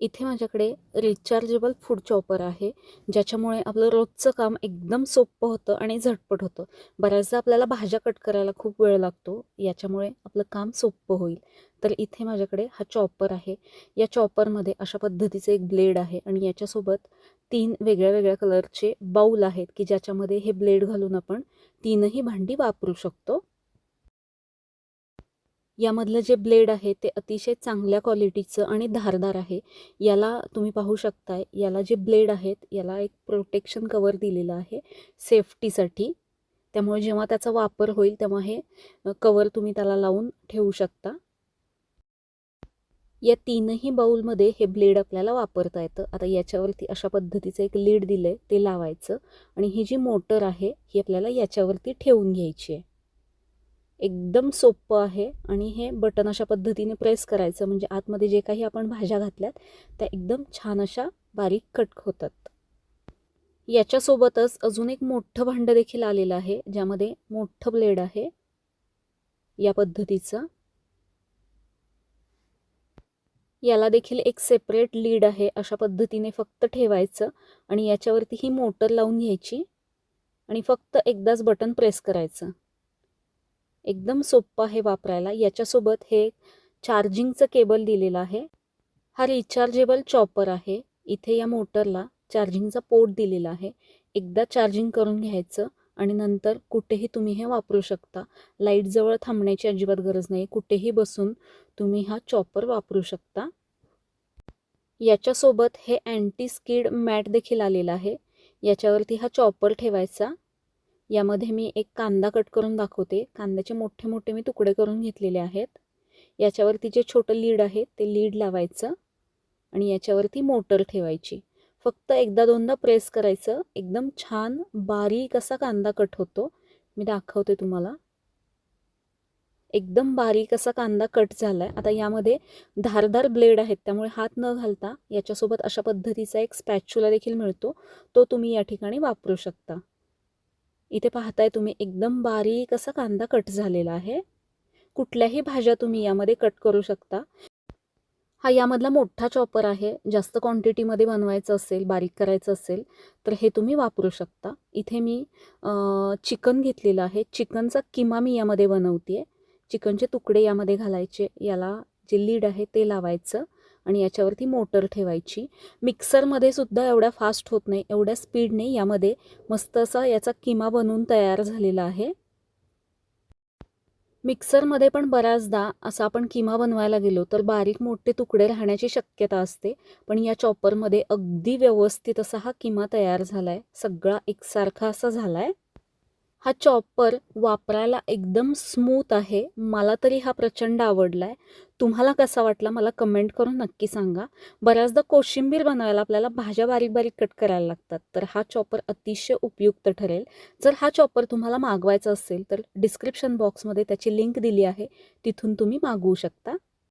इथे माझ्याकडे rechargeable food chopper आहे. ज्याच्यामुळे आपलं रोजचं काम एकदम सोपं होतं आणि झटपट होतं. बऱ्याचदा आपल्याला भाज्या कट करायला खूप वेळ लागतो. याच्यामुळे आपलं काम सोपं होईल. तर इथे माझ्याकडे हा चॉपर आहे. या चॉपरमध्ये अशा पद्धतीचं एक ब्लेड आहे आणि याच्यासोबत तीन वेगळ्या वेगळ्या कलरचे बाऊल आहेत की ज्याच्यामध्ये हे ब्लेड घालून आपण तीनही भांडी वापरू शकतो. यामधलं जे ब्लेड आहे ते अतिशय चांगल्या क्वालिटीचं आणि धारदार आहे. याला तुम्ही पाहू शकताय याला जे ब्लेड आहेत याला एक प्रोटेक्शन कवर दिलेलं आहे सेफ्टीसाठी. त्यामुळे जेव्हा त्याचा वापर होईल तेव्हा हे कवर तुम्ही त्याला लावून ठेवू शकता. या तीनही बाऊलमध्ये हे ब्लेड आपल्याला वापरता येतं. आता याच्यावरती अशा पद्धतीचं एक लीड दिलं आहे ते लावायचं. आणि ही जी मोटर आहे ही आपल्याला याच्यावरती ठेवून घ्यायची आहे. एकदम सोपं आहे आणि हे बटन अशा पद्धतीने प्रेस करायचं. म्हणजे आतमध्ये जे काही आपण भाज्या घातल्यात त्या एकदम छान अशा बारीक कट होतात. याच्यासोबतच अजून एक मोठं भांडं देखील आलेलं आहे ज्यामध्ये मोठं ब्लेड आहे या पद्धतीचं. याला देखील एक सेपरेट लीड आहे अशा पद्धतीने फक्त ठेवायचं आणि याच्यावरती ही मोटर लावून घ्यायची आणि फक्त एकदाच बटन प्रेस करायचं. एकदम सोपं आहे वापरायला. याच्यासोबत हे चार्जिंगचं केबल दिलेलं आहे. हा रिचार्जेबल चॉपर आहे. इथे या मोटरला चार्जिंगचा पोर्ट दिलेला आहे. एकदा चार्जिंग करून घ्यायचं आणि नंतर कुठेही तुम्ही हे वापरू शकता. लाईटजवळ थांबण्याची अजिबात गरज नाही. कुठेही बसून तुम्ही हा चॉपर वापरू शकता. याच्यासोबत हे अँटी स्किड मॅट देखील आलेलं आहे. याच्यावरती हा चॉपर ठेवायचा. यामध्ये मी एक कांदा कट करून दाखवते. कांद्याचे मोठे मोठे मी तुकडे करून घेतलेले आहेत. याच्यावरती जे छोटं लीड आहे ते लीड लावायचं आणि याच्यावरती मोटर ठेवायची. फक्त एकदा दोनदा प्रेस करायचं. एकदम छान बारीक असा कांदा कट होतो. मी दाखवते तुम्हाला. एकदम बारीक असा कांदा कट झाला आहे आता यामध्ये धारदार ब्लेड आहेत त्यामुळे हात न घालता याच्यासोबत अशा पद्धतीचा एक स्पॅच्युला देखील मिळतो. तो तुम्ही या ठिकाणी वापरू शकता. इथे पाहताय तुम्ही एकदम बारीक असा कांदा कट झालेला आहे. कुठल्याही भाज्या तुम्ही यामध्ये कट करू शकता. हा यामधला मोठा चॉपर आहे. जास्त क्वांटिटीमध्ये बनवायचं असेल बारीक करायचं असेल तर हे तुम्ही वापरू शकता. इथे मी चिकन घेतलेलं आहे. चिकनचा किमा मी यामध्ये बनवते आहे चिकनचे तुकडे यामध्ये घालायचे. याला जे लीड आहे ते लावायचं. आणि याच्यावरती मोटर ठेवायची. मिक्सरमध्ये सुद्धा एवढ्या फास्ट होत नाही एवढ्या स्पीडने यामध्ये मस्त असा याचा किमा बनवून तयार झालेला आहे. मिक्सरमध्ये पण बऱ्याचदा असं आपण किमा बनवायला गेलो तर बारीक मोठे तुकडे राहण्याची शक्यता असते. पण या चॉपरमध्ये अगदी व्यवस्थित असा हा किमा तयार झाला आहे सगळा एकसारखा असा झाला आहे हा चॉपर वापरायला एकदम स्मूथ आहे. मला तरी हा प्रचंड आवडला आहे तुम्हाला कसा वाटला मला कमेंट करून नक्की सांगा. बऱ्याचदा कोशिंबीर बनवायला आपल्याला भाज्या बारीक बारीक कट करायला लागतात. तर हा चॉपर अतिशय उपयुक्त ठरेल. जर हा चॉपर तुम्हाला मागवायचा असेल तर डिस्क्रिप्शन बॉक्समध्ये त्याची लिंक दिली आहे. तिथून तुम्ही मागवू शकता.